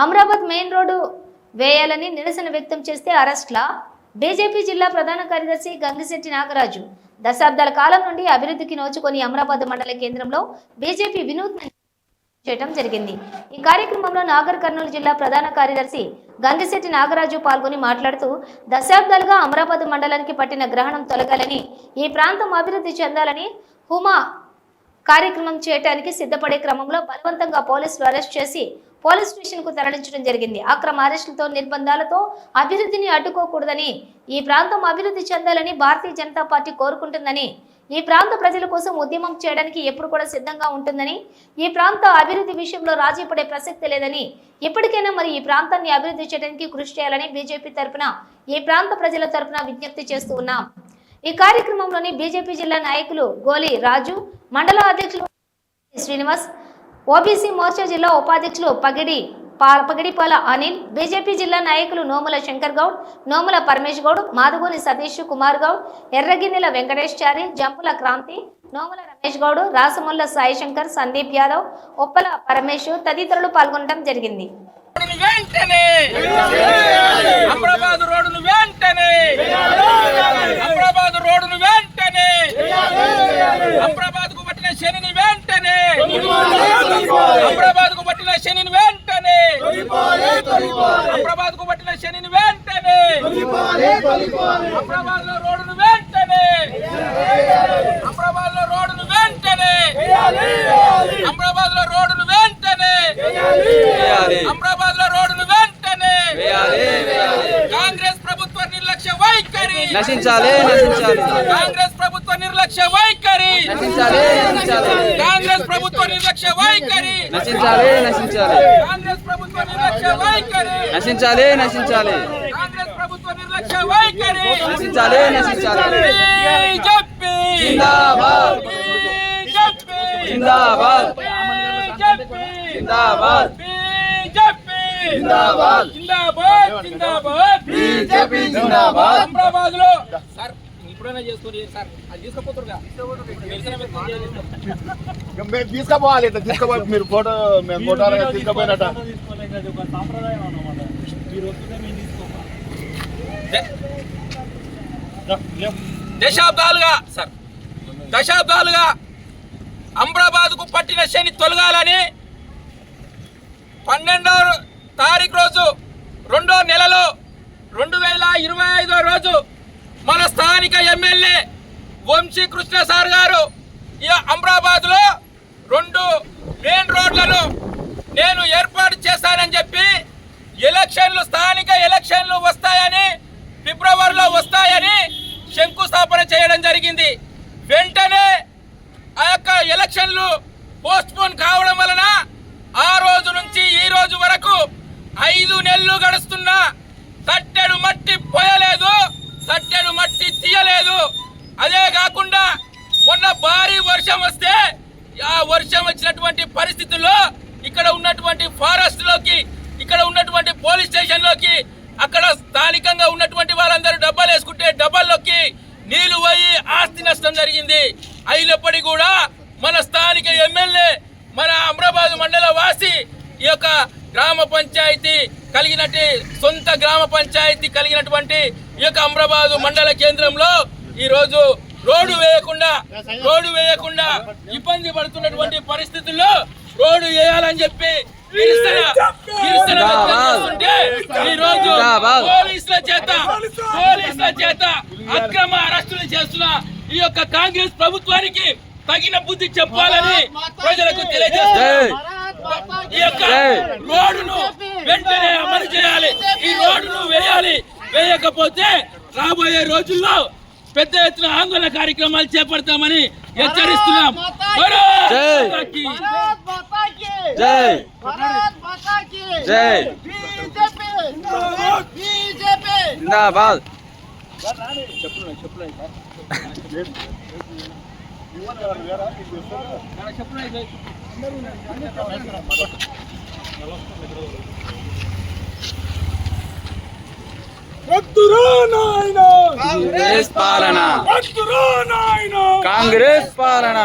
Amrabad main road వేయాలని నిరసన వ్యక్తం చేస్తే అరెస్ట్ల? బీజేపీ జిల్లా ప్రధాన కార్యదర్శి గంగిశెట్టి నాగరాజు. దశాబ్దాల కాలం నుండి అభివృద్ధికి నోచుకొని అమరాబాద్ మండల కేంద్రంలో బీజేపీ వినూత్న చేయడం జరిగింది. ఈ కార్యక్రమంలో నాగర్ కర్నూలు జిల్లా ప్రధాన కార్యదర్శి గంగిశెట్టి నాగరాజు పాల్గొని మాట్లాడుతూ దశాబ్దాలుగా అమరాబాద్ మండలానికి పట్టిన గ్రహణం తొలగాలని ఈ ప్రాంతం అభివృద్ధి చెందాలని హుమా కార్యక్రమం చేయడానికి సిద్ధపడే క్రమంలో బలవంతంగా పోలీసులు అరెస్ట్ చేసి పోలీస్ స్టేషన్కు తరలించడం జరిగింది. అక్రమ అరెస్టులతో నిర్బంధాలతో అభివృద్ధిని అడ్డుకోకూడదని ఈ ప్రాంతం అభివృద్ధి చెందాలని భారతీయ జనతా పార్టీ కోరుకుంటుందని ఈ ప్రాంత ప్రజల కోసం ఉద్యమం చేయడానికి ఎప్పుడు కూడా సిద్ధంగా ఉంటుందని ఈ ప్రాంత అభివృద్ధి విషయంలో రాజీ పడే ప్రసక్తి లేదని ఇప్పటికైనా మరి ఈ ప్రాంతాన్ని అభివృద్ధి చేయడానికి కృషి చేయాలని బీజేపీ తరపున ఈ ప్రాంత ప్రజల తరపున విజ్ఞప్తి చేస్తూ ఉన్నాం. ఈ కార్యక్రమంలోని బీజేపీ జిల్లా నాయకులు గోలి రాజు మండల అధ్యక్షులు శ్రీనివాస్ ఓబీసీ మోర్చా జిల్లా ఉపాధ్యక్షులు పగిడి పా పగిడిపాల అనిల్ బీజేపీ జిల్లా నాయకులు నోముల శంకర్ గౌడ్ నోముల పరమేష్ గౌడ్ మాధుగోని సతీష్ కుమార్ గౌడ్ ఎర్రగిన్నెల వెంకటేశ్చారి జంపుల క్రాంతి నోముల రమేష్ గౌడ్ రాసముల్ల సాయిశంకర్ సందీప్ యాదవ్ ఉప్పల పరమేష్ తదితరులు పాల్గొనడం జరిగింది. రోడ్డును వెంటనే! అమరాబాద్ రోడ్డును వెంటనే! అమరాబాద్కు పట్టిన శనిని వెంటనే. అమరాబాద్కు పట్టిన శనిని వెంటనే. అమరాబాద్కు పట్టిన శనిని వెంటనే. అమరాబాద్లో రోడ్డును వెంటనే. అమరాబాద్లో రోడ్డును వెంటనే. నశించాలి నశించాలి కాంగ్రెస్ ప్రభుత్వ నిర్లక్ష్య వైఖరి నశించాలి నశించాలి కాంగ్రెస్ ప్రభుత్వ నిర్లక్ష్య వైఖరి నశించాలి నశించాలి కాంగ్రెస్ ప్రభుత్వ నిర్లక్ష్య వైఖరి నశించాలి నశించాలి కాంగ్రెస్ ప్రభుత్వ నిర్లక్ష్య వైఖరి నశించాలి నశించాలి బీజేపీ జిందాబాద్ బీజేపీ జిందాబాద్ బీజేపీ జిందాబాద్ బీజేపీ జిందాబాద్. జిందాబాద్ జిందాబాద్. బీజేపీ జిందాబాద్. అమరాబాద్లో సార్ ఇప్పుడైనా అది. మేము తీసుకుపోవాలి ఇట్లా తీసుకుపోయి మీరు ఫోటో మేము ఫోటో తీసుకుపోయినట్ట. దశాబ్దాలుగా సార్ దశాబ్దాలుగా అమరాబాద్కు పట్టిన శని తొలగాలని పన్నెండవ తారీఖు రోజు రెండో నెలలో రెండు వేల ఇరవై ఐదో రోజు మన స్థానిక ఎమ్మెల్యే వంశీ కృష్ణ సార్ గారు ఈ అమరాబాద్లో రెండు మెయిన్ రోడ్లను నేను ఏర్పాటు చేశానని చెప్పి ఎలక్షన్లు స్థానిక ఎలక్షన్లు వస్తాయని ఫిబ్రవరిలో వస్తాయని శంకుస్థాపన చేయడం జరిగింది. వెంటనే ఆ యొక్క ఎలక్షన్లు పోస్ట్పోన్ కావడం వలన ఆ రోజు నుంచి ఈ మొన్న భారీ వర్షం వస్తే ఆ వర్షం వచ్చినటువంటి పరిస్థితుల్లో ఇక్కడ ఉన్నటువంటి ఫారెస్ట్లోకి ఇక్కడ ఉన్నటువంటి పోలీస్ స్టేషన్లోకి అక్కడ స్థానికంగా ఉన్నటువంటి వాళ్ళందరూ డబ్బాలు వేసుకుంటే డబ్బాల్లోకి నీళ్ళు పోయి ఆస్తి నష్టం జరిగింది. అయినప్పటికీ కూడా మన స్థానిక ఎమ్మెల్యే మన అమరాబాద్ మండల వాసి ఈ యొక్క గ్రామ పంచాయతీ కలిగినట్టు సొంత గ్రామ పంచాయతీ కలిగినటువంటి ఈ యొక్క అమరాబాదు మండల కేంద్రంలో ఈరోజు వేయకుండా రోడ్డు వేయకుండా ఇబ్బంది పడుతున్నటువంటి పరిస్థితుల్లో రోడ్డు వేయాలని చెప్పి ఈ రోజు. పోలీసుల చేత పోలీసుల చేత అక్రమ అరెస్టులు చేస్తున్న ఈ యొక్క కాంగ్రెస్ ప్రభుత్వానికి తగిన బుద్ధి చెప్పాలని ప్రజలకు తెలియజేస్తున్నారు ఈ యొక్క. రోడ్డును వెంటనే అమలు చేయాలి ఈ రోడ్డును వేయాలి వేయకపోతే రాబోయే రోజుల్లో పెద్ద ఎత్తున ఆందోళన కార్యక్రమాలు చేపడతామని హెచ్చరిస్తున్నాం. జిందాబాద్! చెప్పులు చెప్పులు కాంగ్రెస్ పాలన. కాంగ్రెస్ పాలన.